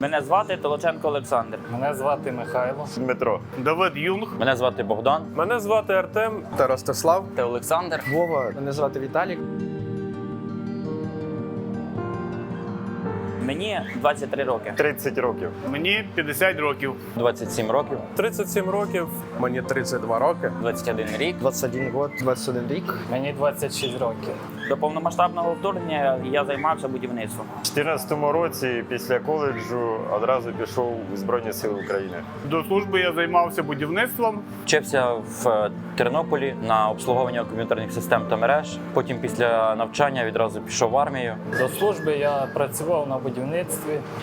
Мене звати Толоченко Олександр. Мене звати Михайло. Дмитро. Давид Юнг. Мене звати Богдан. Мене звати Артем. та Ростислав. Та Олександр. Вова, мене звати Віталік. Мені 23 роки. 30 років. Мені 50 років. 27 років, 37 років. Мені 32 роки. 21 рік. 21 год, 21 рік. Мені 26 років. До повномасштабного вторгнення я займався будівництвом. У 2014 році після коледжу одразу пішов у Збройні Сили України. До служби я займався будівництвом. Вчився в е, Тернополі на обслуговування комп'ютерних систем та мереж. Потім після навчання відразу пішов в армію. До служби я працював на будівництві.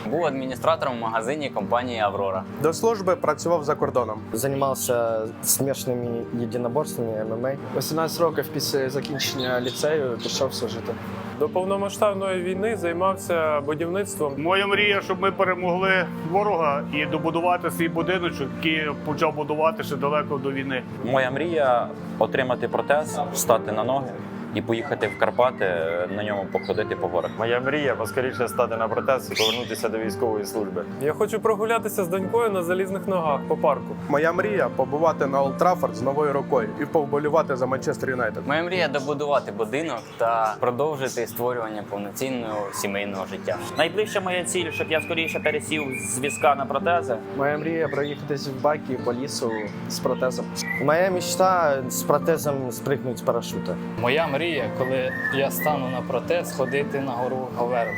Був адміністратором в магазині компанії Аврора. До служби працював за кордоном. Займався смішними єдиноборствами ММА. 18 років після закінчення ліцею пішов служити. До повномасштабної війни займався будівництвом. Моя мрія, щоб ми перемогли ворога і добудувати свій будиночок, який почав будувати ще далеко до війни. Моя мрія отримати протез, встати на ноги і поїхати в Карпати, е, на ньому походити по горах. Моя мрія поскоріше стати на протез і повернутися до військової служби. Я хочу прогулятися з донькою на залізних ногах по парку. Моя мрія побувати на Олд Траффорд з новою рукою і повболювати за Манчестер Юнайтед. Моя мрія добудувати будинок та продовжити створювання повноцінного сімейного життя. Найближча моя ціль, щоб я скоріше пересів з візка на протези. Моя мрія проїхатись в бакі по лісу з протезом. Моя мечта з протезом спригнути з парашута. Моя мрія, коли я стану на протез, ходити на гору Гаверу.